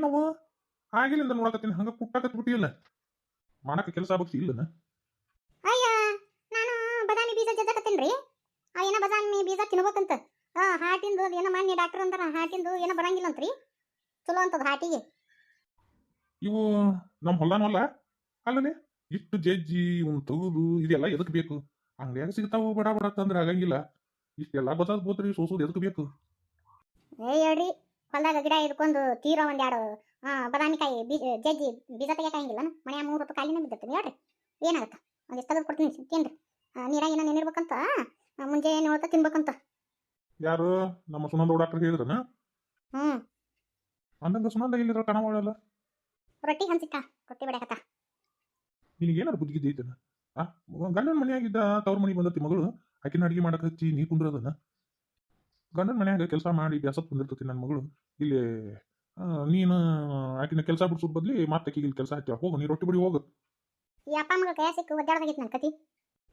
ಏನವ ಆಗಿಲ್ಲಿಂದ ನೋಡಕತ್ತೀನಿ. ಹಂಗ ಕುಟ್ಟಾಕತ್ ಬಿಟ್ಟಿಲ್ಲ. ಮಾಡಕ ಕೆಲಸ ಆಗ್ಬೇಕು ಇಲ್ಲನ? ಅಯ್ಯ ನಾನು ಬದಾಮಿ ಬೀಜ ಜಜ್ಜಕತ್ತೇನ್ರಿ? ಆ ಏನ ಬದಾಮಿ ಬೀಜ ತಿನ್ಬೇಕಂತ? ಆ ಹಾಟಿಂದು ಏನ ಮಾನ್ಯ ಡಾಕ್ಟರ್ ಅಂತಾರ ಹಾಟಿಂದು ಏನ ಬರಂಗಿಲ್ಲ ಅಂತ್ರಿ ಚಲೋ ಅಂತದ ಹಾಟಿಗೆ. ಇವು ನಮ್ಮ ಹೊಲ್ದಾನವಲ್ಲ ಅಲ್ಲನೆ? ಇಷ್ಟು ಜಜ್ಜಿ ಇವ್ನ ತಗುದು ಇದೆಲ್ಲ ಎದಕ್ ಬೇಕು? ಅಂಗಡಿಯಾಗ ಸಿಗ್ತಾವು ಬಡ ಬಡ ತಂದ್ರೆ ಆಗಂಗಿಲ್ಲ. ಇಷ್ಟೆಲ್ಲ ಬದಲ್ ಬೋತ್ರಿ ಸೋಸೋದು ಎದಕ್ ಬೇಕು? ಏ ಹೇಳ್ರಿ. ಹೊಲ್ದಾಗ ಗಿಡ ಇದ್ಕೊಂಡು ತೀರೋ ಒಂದೆರಡು ಬದಾಮಿಕಾಯಿ ಬೀಜ ಜಜ್ಜಿ ಬೀಜ ತೆಗಿಯಕಾಗಿಲ್ಲ ಮನೆಯ ಮೂರು ಹೊತ್ತು ಕಾಲಿನ ಬಿದ್ದಿರ್ತೀನಿ ಹೇಳ್ರಿ. ಏನಾಗತ್ತ? ಒಂದಿಷ್ಟು ತೆಗೆದು ಕೊಡ್ತೀನಿ ತಿನ್ರಿ. ನೀರಾಗ ಏನೋ ನೆನಿರ್ಬೇಕಂತ? ಮುಂಜಾನೆ ಹೊತ್ತ ತಿನ್ಬೇಕಂತ. ಯಾರು? ನಮ್ಮ ಸುನಂದ ಡಾಕ್ಟರ್ ಹೇಳಿದ್ರನ? ಹ್ಮ್. ಅಂದಂಗ ಸುನಂದ ಎಲ್ಲಿರ ಕಣವಾಳಲ್ಲ ರೊಟ್ಟಿ ಹಂಚಿಟ್ಟ ರೊಟ್ಟಿ ಬಡಿಯಕತ್ತ. ನಿನಗೇನಾರು ಬುದ್ಧಿಗಿದ್ದ ಐತನ? ಆ ಗಂಡನ ಮನೆಯಾಗಿದ್ದ ತವ್ರ ಮನೆಗೆ ಬಂದತಿ ಮಗಳು? ಆಕಿನ ಅಡಿಗೆ ಮಾಡಕ್ ಹಚ್ಚಿ ನೀ ಕುಂದ್ರದನ? ಗಂಡನ ಮನ್ಯಾಗ ಕೆಲಸ ಮಾಡಿ ಬ್ಯಾಸತ್ ಬಂದಿರ್ತತಿ ನನ್ನ ಮಗಳು. ಇಲ್ಲಿ ನೀನು ಆಕಿನ ಕೆಲಸ ಬಿಡ್ಸೋದ್ ಬದ್ಲಿ ಮತ್ತೆ ಕೀಗಿಲ್ ಇಲ್ಲಿ ಕೆಲಸ ಹಚ್ಚ ಹೋಗು ನೀ ರೊಟ್ಟಿ ಬಿಡಿ ಹೋಗು. ಈ ಅಪ್ಪ ಮಗ ಕೈ ಸಿಕ್ಕು ಒದ್ದಾಡ್ದಾಗಿತ್ತು ನನ್ನ ಕತಿ.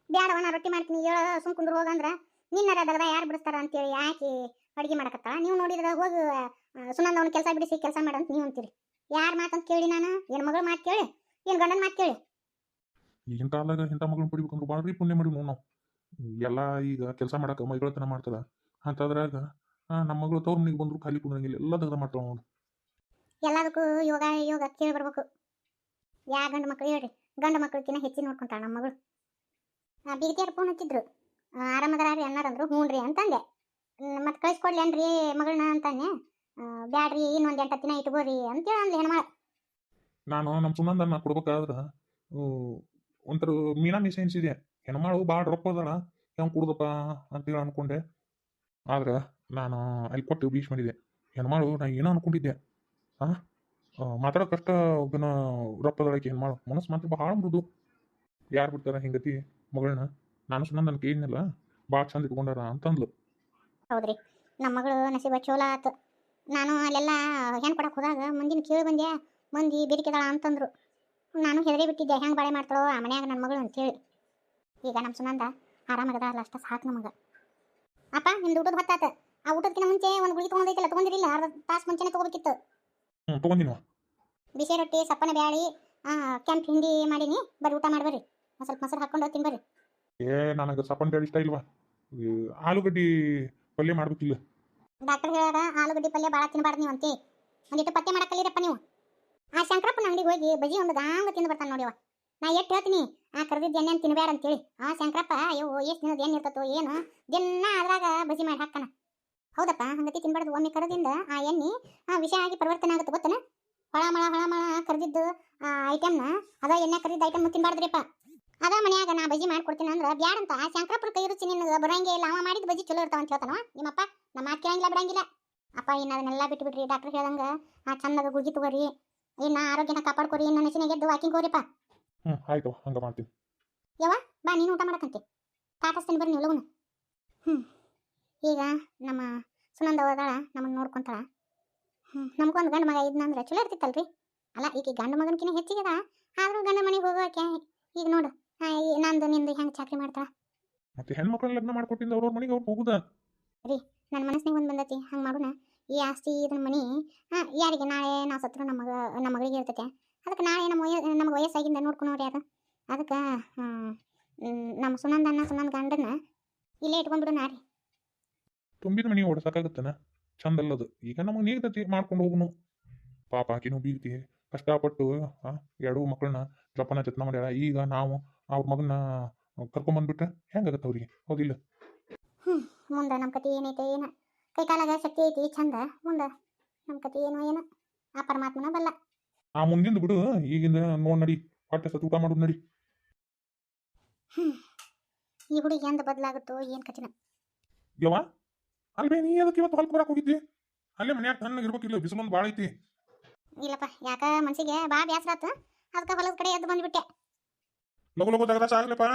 ಬ್ಯಾಡವ ನಾ ರೊಟ್ಟಿ ಮಾಡ್ತೀನಿ ಹೇಳ ಸುಮ್ ಕುಂದ್ರ ಹೋಗಂದ್ರ ನಿನ್ನರ ದಗದ ಯಾರು ಬಿಡಿಸ್ತಾರ ಅಂತೇಳಿ ಯಾಕೆ ಅಡಿಗೆ ಮಾಡಕತ್ತಾಳ? ನೀವು ನೋಡಿದ್ರೆ ಹೋಗು ಸುನಂದ ಅವ್ನ ಕೆಲಸ ಬಿಡಿಸಿ ಕೆಲಸ ಮಾಡಂತ ನೀವು ಅಂತೀರಿ. ಯಾರ ಮಾತಂತ ಕೇಳಿ ನಾನು? ಏನು ಮಗಳ ಮಾತು ಕೇಳಿ? ಏನ್ ಗಂಡನ ಮಾತು ಕೇಳಿ? ಈಗಿನ ಕಾಲದಾಗ ಇಂಥ ಮಗಳನ್ನ ಪಡಿಬೇಕಂದ್ರೆ ಭಾಳ ಪುಣ್ಯ ಮಾಡಿ ನಾವು ಎಲ್ಲ ಈಗ ಕೆಲಸ ಮಾಡಕ್ಕೆ ಮೈಗಳತನ ಮಾಡ್ತದ. ಅಂತದ್ರಾಗ ನಮ್ಮ ಮಗಳು ತವ್ರ ಮನೆಗೆ ಬಂದ್ರು ಖಾಲಿ ಕುಂದ್ರಂಗಿಲ್ಲ. ಎಲ್ಲ ದಗದ ಮಾಡ್ತಾವ ಅವನು ಎಲ್ಲದಕ್ಕೂ ಯೋಗ ಯೋಗ ಕೇಳಿ ಬರ್ಬೇಕು. ಯಾ ಗಂಡು ಮಕ್ಕಳು ಹೇಳ್ರಿ. ಗಂಡು ಮಕ್ಳಕ್ಕಿಂತ ಹೆಚ್ಚಿನ ನೋಡ್ಕೊಂತಾಳ ನಮ್ಮ ಮಗಳು. ಬೀಗತಿಯರ್ ಫೋನ್ ಹಚ್ಚಿದ್ರು. ಆರಾಮದಾರ ಅನ್ನಾರಂದ್ರು. ಹ್ಞೂ ರೀ ಅಂತಂದೆ ಮತ್ತೆ ಕಳಿಸ್ಕೊಡ್ಲೇನ್ರಿ ಮಗಳನ್ನ ಅಂತಾನೆ ಬ್ಯಾಡ್ರಿ ಇನ್ನೊಂದು ಎಂಟು ದಿನ ಇಟ್ಕೋರಿ ಅಂತೇಳಿ ಅಂದ್ಲಿ ಮಾಡ ನಾನು ನಮ್ಮ ಸುನಂದನ್ನ ಕೊಡ್ಬೇಕಾದ್ರ ಒಂಥರ ಮೀನಾ ಮಿಸ ಎನ್ಸಿದೆ ಹೆಣ್ಮಾಳು ಭಾಳ ರೊಕ್ಕ ಅದಾಳ. ಹೆಂಗೆ ಕೊಡುದಪ್ಪ ಅಂತೇಳಿ ಅನ್ಕೊಂಡೆ. ಆದ್ರೆ ನಾನು ಅಲ್ಲಿ ಕೊಟ್ಟು ಬೀಚ್ ಮಾಡಿದೆ ಮಾಡು ನಾ ಏನೋ ಅನ್ಕೊಂಡಿದ್ದೆ. ಆ? ಮಾತಾಡೋಕಷ್ಟ ಒಬ್ಬನ ರೊಪ್ಪದೊಳಕ್ಕೆ ಏನು ಹೆಣ್ಮಾಳು ಮನಸ್ಸು ಮಾತ್ರ ಭಾಳ ಮೃದು. ಯಾರು ಬಿಡ್ತಾರ ಹಿಂಗತಿ ಮಗಳನ್ನ? ನಾನು ಸುಮ್ಮನೆ ನನ್ನ ಕೇಳಿನಲ್ಲ ಭಾಳ ಚಂದ ಇಟ್ಕೊಂಡಾರ ಅಂತಂದ್ಲು. ಹೌದ್ರಿ. ನಮ್ಮ ಮಗಳು ನಸೀಬ ಚೋಲ ಆತು. ನಾನು ಅಲ್ಲೆಲ್ಲ ಹೆಣ್ಣು ಕೊಡಕ್ಕೆ ಹೋದಾಗ ಮಂದಿನ ಕೇಳಿ ಬಂದೆ, ಮಂದಿ ಬೇಡಿಕೆದಾಳ ಅಂತಂದ್ರು. ನಾನು ಹೆದರಿ ಬಿಟ್ಟಿದ್ದೆ, ಹೆಂಗೆ ಬಾಳೆ ಮಾಡ್ತಾಳೋ ಆ ಮನ್ಯಾಗ ನನ್ನ ಮಗಳು ಅಂತೇಳಿ. ಈಗ ನಮ್ಮ ಸುನಂದ ಆರಾಮಾಗದ ಅಷ್ಟ ಸಾಕು ನಮಗೆ. ಅಪ್ಪ ನಿಮ್ದು ಊಟದ ಹೊತ್ತಾತ. ಆ ಊಟದಕ್ಕಿಂತ ಮುಂಚೆ ಒಂದು ಗುಳಿ ತೊಗೊಂಡೈತಿಲ್ಲ ತಗೊಂಡಿರಲಿಲ್ಲ ಅರ್ಧ ತಾಸು ಮುಂಚೆನೇ ತೊಗೋಬೇಕಿತ್ತು. ಹ್ಞೂ ತೊಗೊಂದಿನ ಬಿಸಿ ರೊಟ್ಟಿ ಸಪ್ಪನ ಬ್ಯಾಳಿ ಕೆಂಪ್ ಹಿಂಡಿ ಮಾಡೀನಿ. ಬರ್ರಿ ಊಟ ಮಾಡ್ಬರ್ರಿ ಒಂದ್ ಸ್ವಲ್ಪ ಮೊಸರು ಹಾಕೊಂಡು ತಿನ್ಬರ್ರಿ ಏ ನನಗೆ ಸಪ್ಪನೆ ಬ್ಯಾಳಿ ಇಷ್ಟ ಇಲ್ವಾ? ಆಲೂಗಡ್ಡಿ ಪಲ್ಯ ಮಾಡ್ಬೇಕಿಲ್ಲ. ಡಾಕ್ಟರ್ ಹೇಳ್ಯಾರ ಆಲೂಗಡ್ಡಿ ಪಲ್ಯ ಭಾಳ ತಿನ್ನಬಾರ್ದು ನೀವು ಅಂತಿ ಒಂದಿಟ್ಟು ಪತ್ತೆ ಮಾಡಕ್ಕಲ್ಲಿರಪ್ಪ ನೀವು. ಆ ಶಂಕರಪ್ಪನ ಅಂಗಡಿಗೆ ಹೋಗಿ ಬಜಿ ಒಂದು ಗಾಂಗ ತಿಂದು ಬರ್ತಾನೆ ನೋಡಿವ ನಾ ಎಷ್ಟು ಹೇಳ್ತೀನಿ? ಆ ಕರೆದಿದ್ದು ಎಣ್ಣೆ ತಿನ್ಬೇಡ ಅಂತೇಳಿ ಆ ಶಂಕರಪ್ಪ, ಅಯ್ಯೋ, ಎಷ್ಟು ದಿನದ ಏನು ಇರ್ತತೋ ಏನು. ದಿನ ಅದ್ರಾಗ ಬಜಿ ಮಾಡಿ ಹಾಕ್ತಾನ. ಹೌದಪ್ಪ, ಹಂಗತಿ ತಿನ್ಬಾರ್ದು. ಒಮ್ಮೆ ಕರೆದಿಂದ ಆ ಎಣ್ಣೆ, ಆ ವಿಷ ಆಗಿ ಪರಿವರ್ತನೆ ಆಗುತ್ತೆ ಗೊತ್ತನ? ಹೊಳಮಳ ಹೊಳಮಳ ಕರೆದಿದ್ದು ಆ ಐಟಮ್ನ ಅದ ಎಣ್ಣೆ ಕರೆದಿದ್ದ ಐಟಮ್ ತಿನ್ಬಾರ್ದ್ರಿಪ್ಪ. ಅದ ಮನ್ಯಾಗ ನಾ ಬಜಿ ಮಾಡ್ಕೊಡ್ತೀನಿ ಅಂದ್ರೆ ಬ್ಯಾಡಂತ ಆ ಶಂಕರಪ್ಪನ ಕೈ ರುಚಿ ನಿನ್ನ ಬರಂಗೇ ಇಲ್ಲ. ಅವ ಮಾಡಿದ ಬಜಿ ಚಲೋ ಇರ್ತಾವ ಅಂತ ಹೇಳ್ತಾನ. ನಿಮ್ಮಪ್ಪ ನಮ್ಮ ಮಾತು ಕೇಳಂಗಿಲ್ಲ, ಬಿಡಂಗಿಲ್ಲ. ಅಪ್ಪ, ಇನ್ನು ಅದನ್ನೆಲ್ಲ ಬಿಟ್ಟು ಬಿಡ್ರಿ ಡಾಕ್ಟರ್ ಹೇಳ್ದಂಗ, ಆ ಚಂದಾಗ ಗುಳ್ಗಿ ತಗೋರಿ. ಇನ್ನ ಆರೋಗ್ಯನ ಕಾಪಾಡ್ಕೊರಿ. ನಸಿನಾಗ ಗೆದ್ದು ವಾಕಿಂಗ್ ಹೋರಿಪ್ಪ ಹ್ಞೂ ಆಯ್ತು ಹಂಗೆ ಮಾಡ್ತೀನಿ. ಬಾ ನೀನು ಊಟ ಮಾಡಕ್ಕಂತೆ. ತಾಟಸ್ತೀನಿ ಬರ್ರಿ ನೀವು ಲಗುನ. ಹ್ಞೂ ಈಗ ನಮ್ಮ ಸುನಂದ ಹೋದಾಳ ನಮ್ಮನ್ನು ನೋಡ್ಕೊಂತಾಳ. ಹ್ಞೂ ನಮ್ಗೊಂದು ಗಂಡು ಮಗ ಇದ್ನಂದ್ರೆ ಚಲೋ ಇರ್ತಿತ್ತಲ್ರಿ. ಅಲ್ಲ ಈಗ ಗಂಡು ಮಗನಕಿನ ಹೆಚ್ಚಿಗೆದ ಆದರೂ ಗಂಡ ಮನೆಗೆ ಹೋಗೋಕೆ ಈಗ ನೋಡು ನಂದು ನಿಂದು ಹೆಂಗೆ ಚಾಕ್ರಿ ಮಾಡ್ತಾಳ. ಮತ್ತೆ ಹೆಣ್ಮಕ್ಳನ್ನ ಲಗ್ನ ಮಾಡ್ಕೊಟ್ಟಿಂದ ಅವ್ರವ್ರ ಮನೆಗೆ ಅವ್ರು ಹೋಗುದ? ನನ್ನ ಮನಸ್ಸಿನಾಗ ಒಂದು ಬಂದೈತಿ ಹಂಗೆ ಮಾಡೋಣ. ಈ ಆಸ್ತಿ ಇದನ್ನ ಮನಿ ಹಾಂ ಯಾರಿಗೆ ನಾಳೆ ನಾವು ಸತ್ರ ನಮ್ಮ ಮಗ ನಮ್ಮ ಮಗಳಿಗೆ ಇರ್ತೈತೆ. ಅದಕ್ಕೆ ನಾಳೆ ನಮ್ಮ ವಯ ನಮಗೆ ವಯಸ್ಸಾಗಿಂದ ನೋಡ್ಕೊಂಡು ನೋಡಿ ಅದು ಅದಕ್ಕೆ ನಮ್ಮ ಸುನಂದನ್ನ ಸುನಂದ ಗಂಡನ ಇಲ್ಲೇ ಇಟ್ಕೊಂಡ್ಬಿಡು ನಾರಿ ತುಂಬಿದ ಮನೆ ಓಡಿಸಕ್ಕಾಗತ್ತನ ಚಂದ ಅಲ್ಲದು. ಈಗ ನಮಗೆ ನೀಗ್ತತಿ ಮಾಡ್ಕೊಂಡು ಹೋಗುನು. ಪಾಪ ಆಕಿನೂ ಬೀಳ್ತಿ. ಕಷ್ಟಪಟ್ಟು ಎರಡೂ ಮಕ್ಕಳನ್ನ ಜಪನ ಜತ್ನ ಮಾಡ್ಯಾಳ. ಈಗ ನಾವು ಅವ್ರ ಮಗನ ಕರ್ಕೊಂಬಂದ್ಬಿಟ್ರೆ ಹೆಂಗಾಗತ್ತೆ ಅವ್ರಿಗೆ? ಹೌದಿಲ್ಲ? ಮುಂದೆ ನಮ್ಮ ಕತೆ ಏನೈತೆ ಏನ? ಕೈ ಕಾಲಾಗ ಶಕ್ತಿ ಐತಿ ಚಂದ. ಮುಂದೆ ನಮ್ಮ ಕತೆ ಏನೋ ಏನೋ? ಆ ಪರಮಾತ್ಮನ ಬಲ್ಲ. ಆ ಮುಂದಿಂದ ಬಿಡು. ಈಗಿಂದ ನೋಡ್ ನಡಿ. ಹೊಟ್ಟೆ ಸತ್ತು ಊಟ ಮಾಡೋದು ನಡಿ. ಈ ಹುಡುಗಿ ಎಂದ ಬದಲಾಗುತ್ತೋ ಏನ್ ಕತಿನ ಯವ್ವ ಅಲ್ವೇ ನೀ ಅದಕ್ಕೆ ಇವತ್ತು ಹೊಲಕ್ಕೆ ಬರಕ್ಕೆ ಹೋಗಿದ್ದಿ? ಅಲ್ಲೇ ಮನ್ಯಾಗ ತಣ್ಣಗೆ ಇರ್ಬೇಕಿಲ್ಲ ಬಿಸಿಲೊಂದು ಭಾಳ ಐತಿ. ಇಲ್ಲಪ್ಪ ಯಾಕ ಮನ್ಸಿಗೆ ಬಾ ಬೇಸರ ಆತು. ಅದಕ್ಕೆ ಹೊಲದ ಕಡೆ ಎದ್ದು ಬಂದ್ಬಿಟ್ಟೆ. ಲಗು ಲಗು ತಗದ ಸಾಗ್ಲಪ್ಪ.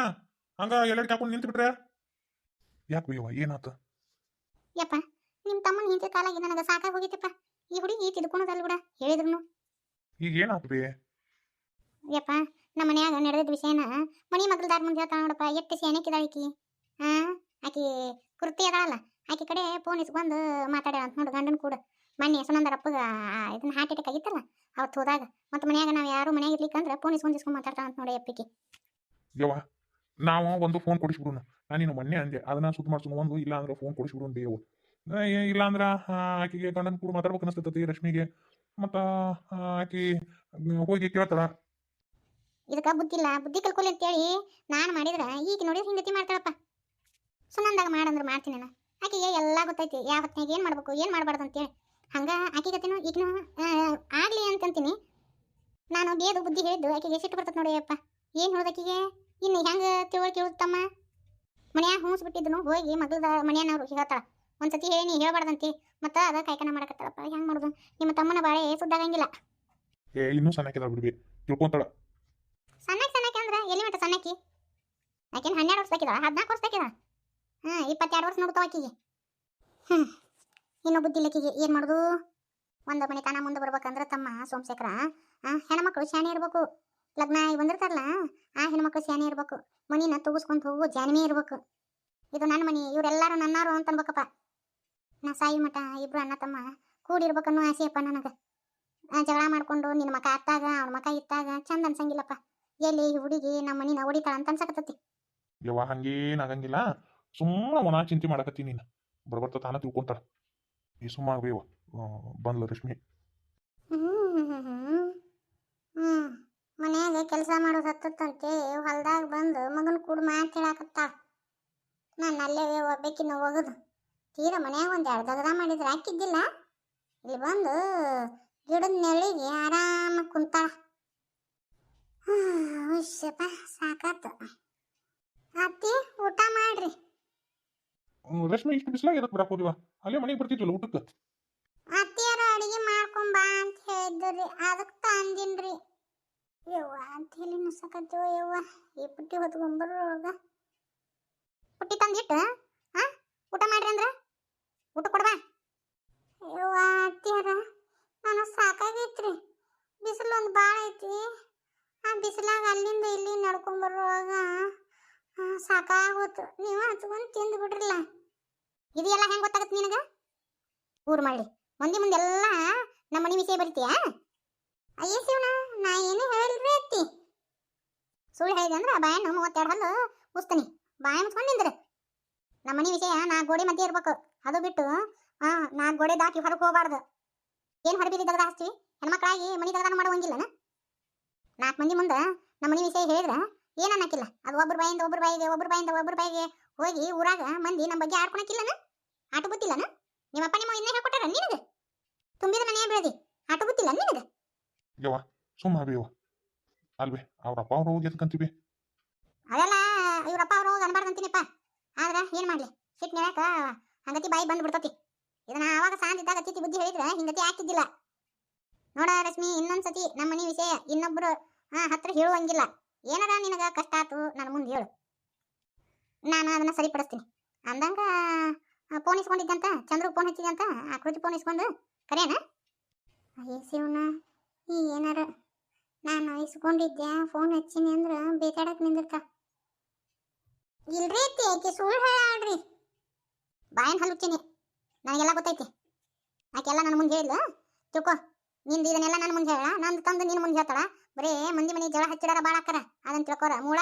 ಹಂಗ ಎಲ್ಲೆಡ್ ಕಾಕೊಂಡು ನಿಂತು ಬಿಟ್ರೆ ಯಾಕೆ ಯವ್ವ ಏನಾತ? ಯಪ್ಪ ನಿಮ್ಮ ತಮ್ಮನ ಹಿಂದೆ ಕಾಲಾಗಿ ನನಗೆ ಸಾಕಾಗಿ ಹೋಗಿತ್ತಪ್ಪ? ಈ ಹುಡುಗಿ ತಿದ್ಕೊಳೋದಲ್ಲ ಬಿಡ ಹೇಳಿದ್ರು ಈಗ ಏನ್ ಬೇ ಯಪ್ಪ ನಮ್ಮ ಮನ್ಯಾಗ ನಡೆದ ವಿಷಯನ ಮನಿ ಮಗಲ್ದಾರ ಮುಂದೆ ಹೇಳ್ತಾಳ ನೋಡಪ್ಪ ಎಷ್ಟು ಸೇನಕ್ಕಿದಾಳ ಆಕಿ? ಹಾ ಆಕಿ ಕುರ್ತಿ ಅದಾಳಲ್ಲ ಆಕಿ ಕಡೆ ಫೋನ್ ಇಸ್ಕೊಂಡು ಮಾತಾಡ ಅಂತ ನೋಡು ಗಂಡನ ಕೂಡ. ಮೊನ್ನೆ ಸುನಂದರಪ್ಪಗ ಇದನ್ನ ಹಾರ್ಟ್ ಅಟ್ಯಾಕ್ ಆಗಿತ್ತಲ್ಲ ಅವತ್ತು ಹೋದಾಗ. ಮತ್ತೆ ಮನ್ಯಾಗ ನಾವು ಯಾರು ಮನ್ಯಾಗ ಇರ್ಲಿಕ್ಕಂದ್ರೆ ಫೋನ್ ಇಸ್ಕೊಂಡು ಇಸ್ಕೊಂಡ್ ಮಾತಾಡ್ತಾಳ ಅಂತ ನೋಡಿ ಅಪ್ಪಿಗೆ ಯವ್ವ ನಾವು ಒಂದು ಫೋನ್ ಕೊಡಿಸ್ಬಿಡೋಣ. ನಾನು ನೀನು ಮೊನ್ನೆ ಅಂದೆ ಅದನ್ನ ಸುತ್ತ ಮಾಡ್ಸ್ಕೊಂಡು ಒಂದು ಇಲ್ಲ ಅಂದ್ರೆ ಫೋನ್ ಕೊಡಿಸ್ಬಿಡೋಣ ಬೇವು ಇಲ್ಲ ಅಂದ್ರೆ ಆಕಿಗೆ ಗಂಡನ ಕೂಡ ಮಾತಾಡ್ಬೇಕು ಅನಿಸ್ತೈತಿ ರಶ್ಮಿಗೆ. ಮತ್ತು ಆಕಿ ಹೋಗಿ ಕೇಳ್ತಾಳ. ಇದಕ್ಕ ಬುದ್ಧಿ ಇಲ್ಲ. ಬುದ್ಧಿ ಕಲ್ಕೊಲಿ ಅಂತೇಳಿ ನಾನು ಮಾಡಿದ್ರ ಈಗ ನೋಡಿದ್ರೆ ಹಿಂಗತಿ ಮಾಡ್ತಾಳಪ್ಪ. ಸುನಂದಾಗ ಮಾಡಂದ್ರೆ ಮಾಡ್ತೀನಿ ನಾನು. ಆಕೆಗೆ ಎಲ್ಲ ಗೊತ್ತೈತಿ. ಯಾವ ಹೊತ್ತಿನಾಗ ಏನು ಮಾಡ್ಬೇಕು, ಏನು ಮಾಡಬಾರ್ದು ಅಂತೇಳಿ. ಹಂಗ ಆಕಿಗತಿನೂ ಈಗಿನ ಆಗ್ಲಿ ಅಂತಂತೀನಿ. ನಾನು ಬೇದು ಬುದ್ಧಿ ಹೇಳಿದ್ದು ಆಕೆಗೆ ಸಿಟ್ಟು ಬರ್ತದೆ ನೋಡಿ ಅಪ್ಪ ಏನು ಹೇಳೋದಕ್ಕಿಗೆ ಇನ್ನು ಹೆಂಗೆ ತಿಳುವಳಿಕೆ ಹೇಳುತ್ತಮ್ಮ ಮನ್ಯಾಗ ಹೂಸ್ ಬಿಟ್ಟಿದ್ದನು, ಹೋಗಿ ಮಗಳದ ಮನೆಯನ್ನವ್ರು ಹೇಳ್ತಾಳ. ಒಂದ್ಸತಿ ಹೇಳಿ ನೀ ಹೇಳ್ಬಾರ್ದಂತಿ. ಮತ್ತೆ ಅದ ಕಾಯ್ಕನ ಮಾಡಕತ್ತಾಳಪ್ಪ. ಹೆಂಗ್ ಮಾಡೋದು? ನಿಮ್ಮ ತಮ್ಮನ ಬಾಳೆ ಸುದ್ದಾಗಂಗಿಲ್ಲ. ಏ ಇನ್ನೂ ಸಣ್ಣಕ್ಕಿದಾಳ ಬಿಡ್ಬಿ ತಿಳ್ಕೊಂತಾಳ. ಸಣ್ಣಕ್ಕೆ ಸಣ್ಣಕ್ಕೆ ಅಂದ್ರೆ ಎಲ್ಲಿ ಮಟ್ಟ ಸಣ್ಣಕ್ಕಿ? ಆಕೆನ್ ಹನ್ನೆರಡು ವರ್ಷ ಹಾಕಿದ ಹದಿನಾಲ್ಕು ವರ್ಷ ಹಾಕಿದ ಹಾ ಇಪ್ಪತ್ತೆರಡು ವರ್ಷ ನೋಡ್ತಾವ ಆಕಿಗೆ. ಹ್ಮ್ ಇನ್ನು ಬುದ್ಧಿ ಇಲ್ಲಕ್ಕಿಗೆ ಏನ್ ಮಾಡುದು? ಒಂದ ಮನೆ ತಾನ ಮುಂದೆ ಬರ್ಬೇಕಂದ್ರ ತಮ್ಮ ಸೋಮಶೇಖರ ಆ ಹೆಣ್ಮಕ್ಳು ಶಾಣೆ ಇರ್ಬೇಕು. ಲಗ್ನ ಆಗಿ ಬಂದಿರ್ತಾರಲ್ಲ ಆ ಹೆಣ್ಮಕ್ಳು ಶಾಣೆ ಇರ್ಬೇಕು. ಮನಿನ ತೂಗಿಸ್ಕೊಂಡು ಹೋಗು ಜಾನಮೆ ಇರಬೇಕು. ಇದು ನನ್ನ ಮನಿ ಇವರೆಲ್ಲರೂ ನನ್ನಾರು ಅಂತ ಅನ್ಬೇಕಪ್ಪ. ನಾ ಸಾಯಿ ಮಠ ಇಬ್ರು ಅಣ್ಣ ತಮ್ಮ ಕೂಡಿರ್ಬೇಕನ್ನೋ ಆಸೆಯಪ್ಪ ನನಗೆ. ಆ, ಜಗಳ ಮಾಡ್ಕೊಂಡು ನಿನ್ನ ಮಕ ಅತ್ತಾಗ ಅವ್ನ ಮಕ ಇತ್ತಾಗ ಚಂದ ಅನ್ಸಂಗಿಲ್ಲಪ್ಪ. ಎಲ್ಲಿ ಹುಡುಗಿ ನಮ್ಮ ಮನಿನ ಹೊಡಿತಾಳ ಅಂತ ಅನ್ಸಕತ್ತತಿ. ಯವ್ವ ಹಂಗೇನ್ ಆಗಂಗಿಲ್ಲ. ಸುಮ್ಮನೆ ಮನ ಚಿಂತೆ ಮಾಡಕತ್ತಿ ನೀನು. ಬರ್ಬರ್ತ ತಾನ ತಿಳ್ಕೊಂತಾಳ. ಈ ಸುಮ್ಮ ಬೇವ ಬಂದ್ಲ ರಶ್ಮಿ. ಮನ್ಯಾಗ ಕೆಲಸ ಮಾಡೋದು ಹತ್ತತ್ತಂತೆ ಹೊಲ್ದಾಗ ಬಂದು ಮಗನ ಕೂಡ ಮಾತು ಹೇಳಾಕತ್ತಾಳ. ನಾನು ಅಲ್ಲೇ ಒಬ್ಬಾಕಿನ ಹೋಗುದು ತೀರ ಮನ್ಯಾಗ ಒಂದು ಎರಡು ದಗದ ಮಾಡಿದ್ರೆ ಹಾಕಿದ್ದಿಲ್ಲ? ಇಲ್ಲಿ ಬಂದು ಗಿಡದ ನೆರಳಿಗೆ ಆರಾಮ ಕುಂತಾಳ. ಹುಷಪ್ಪ ಸಾಕಾತು. ಅತ್ತಿ ಊಟ ಮಾಡ್ರಿ. ರಶ್ಮಿ ಇಷ್ಟು ಬಿಸಿಲಾಗ ಎದಕ್ ಬರಾಕ್ ಹೋದಿವ ಅಲ್ಲೇ ಮನೆಗೆ ಬರ್ತಿದ್ವಲ್ಲ ಊಟಕ್ಕೆ? ಅತ್ತಿಯರು ಅಡಿಗೆ ಮಾಡ್ಕೊಂಬಾ ಅಂತ ಹೇಳಿದ್ರಿ ಅದಕ್ಕೆ ತಂದಿನ್ರಿ. ಯವ್ವ ಅಂತ ಹೇಳಿ ನುಸಕತ್ತೀವ ಯವ್ವ. ಈ ಪುಟ್ಟಿ ಹೊತ್ಕೊಂಬರ್ರೊಳಗ ಪುಟ್ಟಿ ತಂದಿಟ್ಟು? ಹಾ ಊಟ ಮಾಡ್ರಿ ಅಂದ್ರ? ಊಟ ಕೊಡ್ಬಾ? ಅಯ್ಯೋ ಅತ್ತಿಯರ ನಾನು ಸಾಕಾಗೈತ್ರಿ. ಬಿಸಿಲು ಒಂದು ಭಾಳ ಐತಿ. ಆ ಬಿಸಿಲಾಗ ಅಲ್ಲಿಂದ ಇಲ್ಲಿ ನಡ್ಕೊಂಬರ್ರೊಳಗ ಸಾಕಾಗೋತು. ನೀವು ಹಚ್ಕೊಂಡು ತಿಂದು ಬಿಡ್ರಲ್ಲ. ಇದೆಲ್ಲ ಹೆಂಗೆ ಗೊತ್ತಾಗತ್ತೆ ನಿನಗೆ? ಊರು ಮಾಡಿ ಮಂದಿ ಮುಂದೆಲ್ಲ ನಮ್ಮ ಮನೆ ವಿಷಯ ಬರಿತೀಯಾ? ಅಯ್ಯ, ಶಿವನ, ನಾ ಏನು ಹೇಳಿಲ್ರಿ ಅತ್ತಿ. ಸುಳ್ಳು ಹೇಳಿದೆ ಅಂದ್ರೆ ಬಾಯಣ್ಣ ಮೂವತ್ತೆರಡು ಹಲ್ಲು ಉಸ್ತನಿ ಬಾಯ ಮುಚ್ಕೊಂಡು ನಿಂದ್ರೆ ನಮ್ಮ ಮನೆ ವಿಷಯ ನಾ ಗೋಡೆ ಮಧ್ಯೆ ಇರ್ಬೇಕು. ಅದು ಬಿಟ್ಟು ಹಾ ನಾ ಗೋಡೆ ದಾಕಿ ಹೊರಗೆ ಹೋಗಬಾರ್ದು. ಏನು ಹೊರಬಿದ್ದಿ ತೆಗೆದ ಹಚ್ತಿ ಹೆಣ್ಮಕ್ಳಾಗಿ ಮನಿ ತೆಗೆದಾನ ಮಾಡುವಂಗಿಲ್ಲನ ನಾಲ್ಕು ಮಂದಿ ಮುಂದೆ ನಮ್ಮ ಮನೆ ವಿಷಯ ಹೇಳಿದ್ರೆ ಏನು ಅನ್ನಕ್ಕಿಲ್ಲ? ಅದು ಒಬ್ಬರ ಬಾಯಿಂದ ಒಬ್ಬರ ಬಾಯಿಗೆ ಒಬ್ಬರ ಬಾಯಿಂದ ಒಬ್ಬರ ಬಾಯಿಗೆ ಹೋಗಿ ಊರಾಗ ಮಂದಿ ನಮ್ಮ ಬಗ್ಗೆ ಆಡ್ಕೊಳಕ್ಕಿಲ್ಲನ? ಆಟ ಗೊತ್ತಿಲ್ಲನ ನಿಮ್ಮಪ್ಪ ನಿಮ್ಮ ಇನ್ನೇ ಹೇಳ್ಕೊಟ್ಟಾರ ನಿನಗೆ? ತುಂಬಿದ ಮನೆಯ ಬೆಳೆದಿ ಆಟ ಗೊತ್ತಿಲ್ಲ ನಿನಗೆ? ಯವ್ವ ಸುಮ್ಮನೆ ಅಲ್ವೇ ಅವ್ರ ಅಪ್ಪ ಅವ್ರು ಹೋಗಿ ಎದ್ಕಂತೀವಿ ಅದೆಲ್ಲ ಇವ್ರಪ್ಪ ಅವ್ರು ಹೋಗಿ ಅನ್ಬಾರ್ದಂತೀನಿಪ್ಪ. ಆದ್ರೆ ಏನು ಮಾಡ್ಲಿ? ಸಿಟ್ಟು ಹಂಗತಿ ಬಾಯಿ ಬಂದು ಬಿಡ್ತತಿ ಇದನ್ನ ಆವಾಗ ಸಾಂದಿದ್ದಾಗ ಅತಿಥಿ ಬುದ್ಧಿ ಹೇಳಿದ್ರೆ ಹಿಂಗತಿ ಆಗ್ತಿದ್ದಿಲ್ಲ. ನೋಡ ರಶ್ಮಿ, ಇನ್ನೊಂದ್ಸತಿ ನಮ್ಮ ಮನೆ ವಿಷಯ ಇನ್ನೊಬ್ರು, ಹಾ, ಹತ್ರ ಹೇಳುವಂಗಿಲ್ಲ. ಏನಾರ ನಿನಗ ಕಷ್ಟ ಆತು ನನ್ನ ಮುಂದೆ ಹೇಳು. ನಾನು ಅದನ್ನ ಸರಿಪಡಿಸ್ತೀನಿ. ಅಂದಂಗ ಫೋನ್ ಇಸ್ಕೊಂಡಿದ್ದಂತ, ಚಂದ್ರು ಫೋನ್ ಹಚ್ಚಿದಂತ ಆಕೃತಿ ಫೋನ್ ಇಸ್ಕೊಂಡು ಕರೆಯನ ಅಯ್ಯ ಶಿವನ ಈ ಏನಾರ ನಾನು ಇಸ್ಕೊಂಡಿದ್ದೆ ಫೋನ್ ಹಚ್ಚಿನಿ ಅಂದ್ರೆ ಬೇಕಾಡಕ್ ನಿಂದಿರ್ತ. ಇಲ್ರಿ ಆಕೆ ಸುಳ್ಳು ಹೇಳಾಳ್ರಿ. ಬಾಯನ್ ಹಲ್ಲುಚ್ಚಿನಿ ನನಗೆಲ್ಲ ಗೊತ್ತೈತಿ. ಆಕೆಲ್ಲ ನನ್ನ ಮುಂದೆ ಹೇಳಿದ್ಲು, ತಿಳ್ಕೊ, ನಿಂದು ಇದನ್ನೆಲ್ಲ ನನ್ನ ಮುಂದೆ ಹೇಳ, ನಂದು ತಂದು ನಿನ್ನ ಮುಂದೆ ಹೇಳ್ತಾಳ. ಬರೀ ಮಂದಿ ಮನೆ ಜಗಳ ಹಚ್ಚಿಡಾರ ಭಾಳ ಹಾಕಾರ ಅದನ್ನ ತಿಳ್ಕೊರ, ಮೂಳ.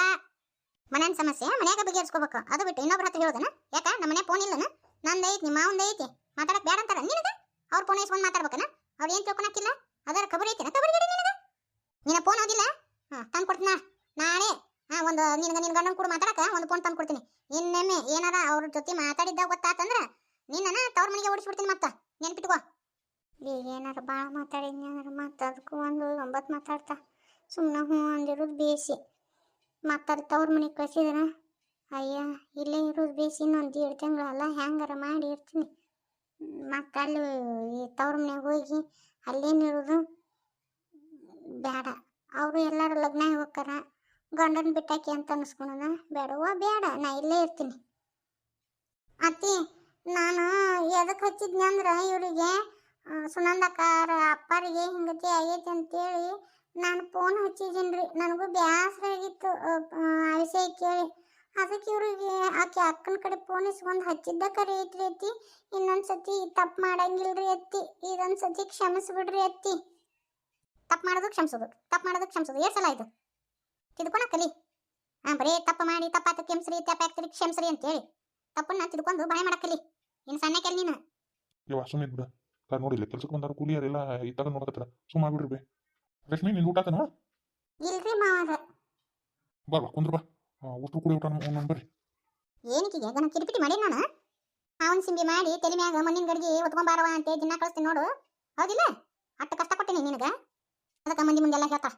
ಮನೆಯ ಸಮಸ್ಯೆ, ಮನ್ಯಾಗ ಬಗೆಹರಿಸ್ಕೋಬೇಕು. ಅದು ಬಿಟ್ಟು ಇನ್ನೊಬ್ರ ಹತ್ರ ಹೇಳೋದನ? ಯಾಕ? ನಮ್ಮ ಮನೆ ಫೋನ್ ಇಲ್ಲನ? ನಂದು ಐತಿ, ನಿಮ್ಮ ಮಾವಂದ ಐತಿ. ಮಾತಾಡಕ್ ಬೇಡ ಅಂತಾರ? ನಿನಗ? ಅವ್ರ ಫೋನ್ ಇಸ್ಕೊಂಡು ಮಾತಾಡ್ಬೇಕನ? ಅವ್ರು ಏನು ತಿಳ್ಕೊಳಕ್ಕಿಲ್ಲ ಅದರ ಖಬರ್ ಐತಿನ? ನಿನಗ? ನಿನ್ನ ಫೋನ್ ಹೋಗಿಲ್ಲ ಹಾ ತಂದು ಕೊಡ್ತೀನ ನಾಳೆ ಒಂದು ನಿನ್ನ ನಿನ್ನ ಗಂಡನ ಕೂಡ ಮಾತಾಡಕ, ಒಂದು ಫೋನ್ ತಂದು ಕೊಡ್ತೀನಿ. ಇನ್ನೊಮ್ಮೆ ಏನಾರ ಅವ್ರ ಜೊತೆ ಮಾತಾಡಿದ್ದಾಗ ಗೊತ್ತಾತಂದ್ರ ನಿನ್ನ ತವ್ರ ಮನೆಗೆ ಓಡಿಸ್ಬಿಡ್ತೀನಿ ಮತ್ತ. ನೆನ್ಪಿಟ್ಕೋ. ಈಗ ಏನಾರ ಭಾಳ ಮಾತಾಡಿದ್ನಿ ಏನಾರು ಮತ್ತೆ ಅದಕ್ಕೂ ಒಂದು ಒಂಬತ್ತು ಮಾತಾಡ್ತಾ. ಸುಮ್ಮನೆ ಹ್ಞೂ ಅಂದಿರೋದು ಬೇಸಿ ಮಾತಾಡಿ ತವ್ರ ಮನೆಗೆ ಕಳ್ಸಿದ್ರ, ಅಯ್ಯ, ಇಲ್ಲೇ ಇರೋದು ಬೇಸಿ ಇನ್ನೊಂದು ಎರಡು ತಿಂಗಳಲ್ಲ ಹೆಂಗಾರ ಮಾಡಿ ಇರ್ತೀನಿ. ಮತ್ತೆ ಅಲ್ಲಿ ತವ್ರ ಮನೆಗೆ ಹೋಗಿ ಅಲ್ಲೇನಿರೋದು ಬೇಡ ಅವರು ಎಲ್ಲರೂ ಲಗ್ನ ಹೋಗ್ತಾರ. ಗಂಡನ ಬಿಟ್ಟಾಕಿ ಅಂತ ಅನ್ಸ್ಕೊಳೋಣ ಬೇಡವ್ವ, ಬೇಡ, ನಾ ಇಲ್ಲೇ ಇರ್ತೀನಿ. ಅತ್ತಿ, ನಾನು ಎದಕ್ಕೆ ಹಚ್ಚಿದ್ನಿ ಅಂದ್ರೆ ಇವರಿಗೆ ಸುನಂದಕಾರ ಅಪ್ಪರಿಗೆ ಹಿಂಗತಿ ಆಗೈತಿ ಅಂತೇಳಿ ನಾನು ಫೋನ್ ಹಚ್ಚಿದ್ದೀನಿ ರೀ ನನಗೂ ಬೇಸರ ಆಗಿತ್ತು ವಿಷಯ ಕೇಳಿ. ಅದಕ್ಕೆ ಇವರಿಗೆ ಆಕೆ ಅಕ್ಕನ ಕಡೆ ಫೋನ್ ಇಸ್ಕೊಂಡು ಹಚ್ಚಿದ್ದ ಕರೆ ಐತ್ರಿ ಅತ್ತಿ. ಇನ್ನೊಂದು ಸತಿ ತಪ್ಪು ಮಾಡಂಗಿಲ್ರಿ ಅತ್ತಿ. ಇದೊಂದು ಸತಿ ಕ್ಷಮಿಸ್ಬಿಡ್ರಿ ಅತ್ತಿ. ತಪ್ಪು ಮಾಡೋದು ಕ್ಷಮಿಸೋದು, ತಪ್ಪು ಮಾಡೋದು ಕ್ಷಮಿಸೋದು. ಎಷ್ಟು ಸಲ ಆಯ್ತು? ತಿದ್ಕೊಳ ಕಲಿ ಹಾ ಬರೀ ತಪ್ಪು ಮಾಡಿ ತಪ್ಪಾತ ಕೆಮ್ಸ್ರಿ ತಪ್ಪಾಗ್ತರಿ ಕ್ಷಮ್ಸ್ರಿ ಅಂತೇಳಿ ತಪ್ಪನ್ನ ತಿದ್ಕೊಂಡು ಬಾಯ್ ಮಾಡಕ್ಕಲಿ ಇನ್ನು ಸಣ್ಣ ಕೆಲ ನೀನು? ಯವ್ವ ಸುಮ್ಮನೆ ಬಿಡ ಕಾರ್ ನೋಡಿಲ್ಲ ಕೆಲ್ಸಕ್ಕೆ ಬಂದಾರ ಕೂಲಿಯರೆಲ್ಲ ತರ ನೋಡಕತ್ತಾರ. ಸುಮ್ಮ ಆಗ್ಬಿಡ್ರಿ ಬೇ. ರಶ್ಮಿ ನಿನ್ ಊಟ ಆತನೋ? ಇಲ್ರಿ ಮಾವಾಗ ಬಾ ಬಾ ಕುಂದ್ರ ಬಾ. ಊಟ ಕುಡಿ ಊಟ ನಾನು ಬರ್ರಿ. ಏನಕ್ಕಿಗೆ ಗನ ಕಿರಿಪಿಟಿ ಮಾಡಿ ನಾನು? ಅವನ್ ಸಿಂಬಿ ಮಾಡಿ ತಲೆ ಮ್ಯಾಗ ಮಣ್ಣಿನ ಗಡಿಗೆ ಹೊತ್ಕೊಂಬಾರವ ಅಂತ ದಿನ ಕಳಿಸ್ತೀನಿ ನೋಡು. ಹೌದಿಲ್ಲ? ಅಷ್ಟು ಕಷ್ಟ ಕೊಟ್ಟಿನಿ ನಿನಗ? ಅದಕ್ಕ ಮಂದಿ ಮುಂದೆಲ್ಲ ಹೇಳ್ತಾ